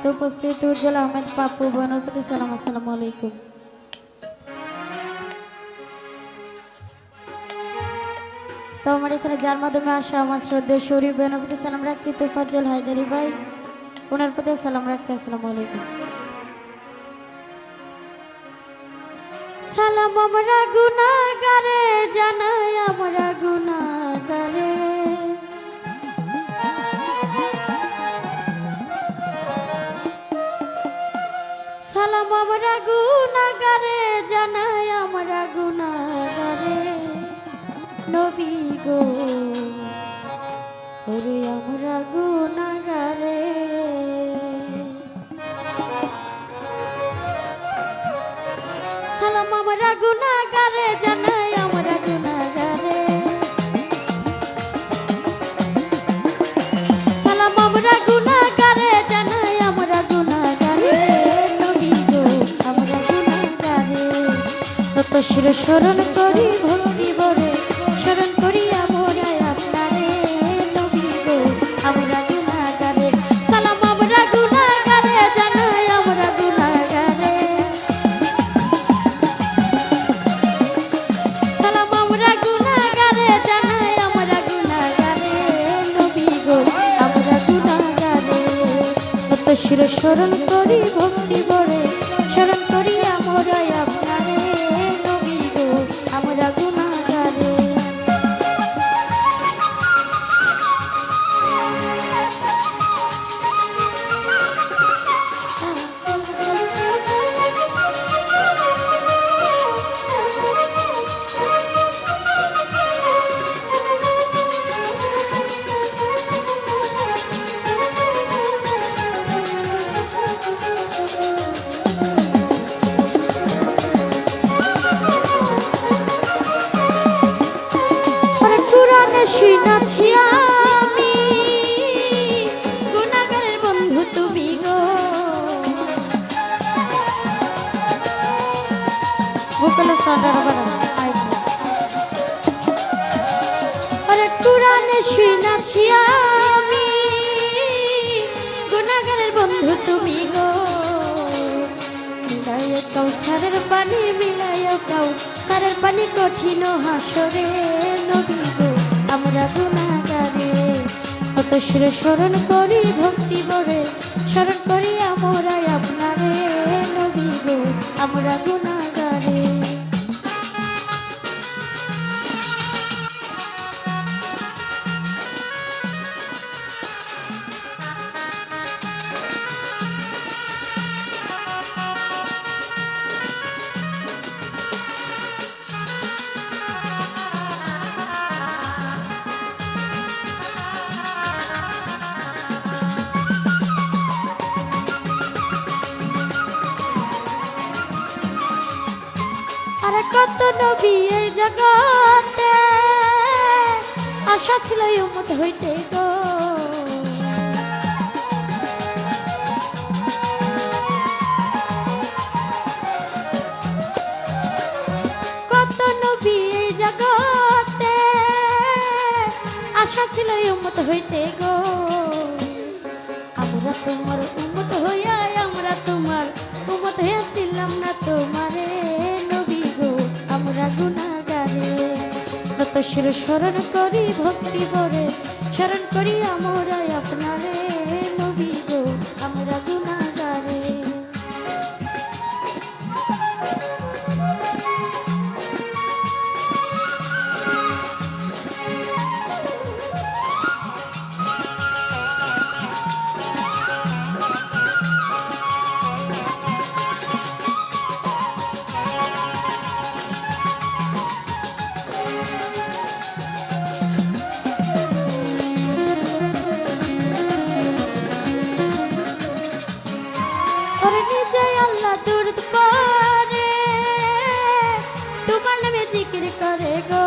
তো উপস্থিত উজ্জ্বল আহমেদ বোনের প্রতি সালাম আলাইকুম। তো আমার এখানে যার মাধ্যমে আসা আমার শ্রদ্ধেয় শরীফ বোনের প্রতি সালাম রাখছি। তোফাজ্জল হায়দারি ভাই, ওনার প্রতি সালাম রাখছি, আসসালামু আলাইকুম। সালাম আমরা গুনাগারে নবী গো। ওরে আমরা গুনাগারে। সালাম আমরা গুনাগারে, জানাই আমরা গুনাগারে। সালাম আমরা গুনাগারে, জানাই আমরা গুনাগারে। নবী গো, আমরা গুনাগারে। তত শির স্মরণ করি ভক্তি স্মরণ করি ভক্তি বরে স্মরণ করি আমরা কুরআনে শুনাছি আমি। গুনাহগারের বন্ধু তুমি গো। ভোকালে সাদার বাড়া ওরে কুরআনে শুনাছি আমি। গুনাহগারের বন্ধু তুমি গো। মিলাইয়া কৌসারের পানি, মিলাইয়া কাউ সারের পানি কঠিন হাসরে নবী। কত শরণ করি ভক্তি বরে স্মরণ করি আমরা। কত নবী এই জগতে। আশা ছিল উম্মত হইতে গো। কত নবী এই জগতে। আশা ছিল উম্মত হইতে গো। আমরা তোমার উম্মত হইয়া আমরা তোমার উম্মত হয়েছিলাম না তোমারে শির স্মরণ করি ভক্তি করে স্মরণ করি আমরা আপনারে নবী গো আমরা গুনাহগারে ওরে নিজে আল্লাহ দূরত করে তোমার নামে জিকির করে গো।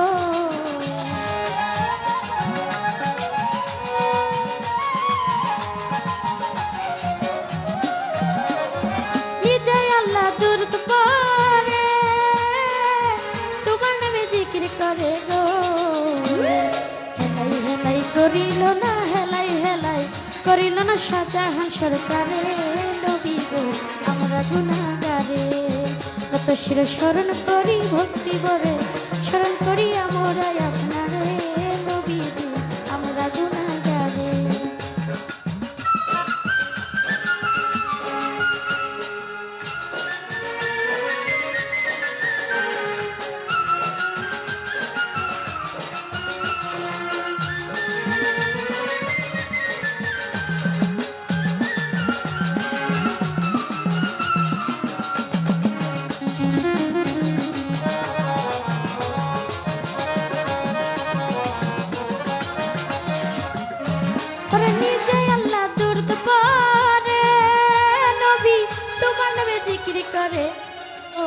নিজে আল্লাহ দূরত করে তোমার নামে জিকির করে গো। হেলাই হেলাই করিল না, হেলাই হেলাই করিল না শাহজাহান সরকারে আমরা গুণাগারে কত শির স্মরণ করি, ভক্তি বরে স্মরণ করি আমরা ওরে নিজে আল্লাহ দুর্দ পারে নবী তোমার নামে জিকির করে। ও।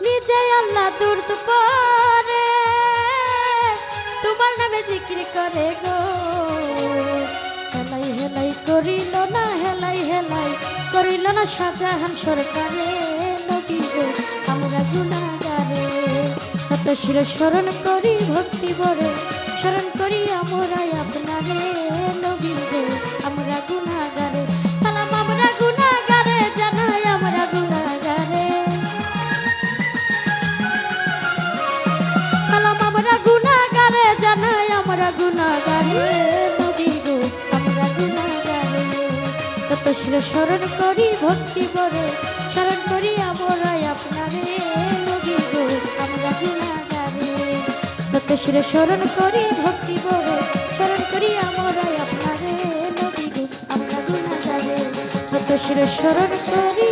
নিজে আল্লাহ দুর্দ পারে তোমার নামে জিকির করে গো। হেলাই হেলাই করিল না, হেলাই হেলাই করিল না শাহজাহান সরকারে। নবী গো আমরা গুণাগারে। কত শির স্মরণ করি ভক্তি বরে স্মরণ করি আমরা আপনারে নবী গো আমরা গুণাগারে, সালাম আমরা গুণাগারে, জানাই আমরা গুণাগারে। সালাম আমরা গুণাগারে, জানাই আমরা গুণাগারে আমরা গুণাগারে। শির স্মরণ করি ভক্তি করে স্মরণ করি আমরা আপনারে, নবী গো শির স্মরণ করি ভক্তি করে স্মরণ করি আমরা আপনারে, নবী গো, আমরা গুণাগারে। কত শিরে স্মরণ করি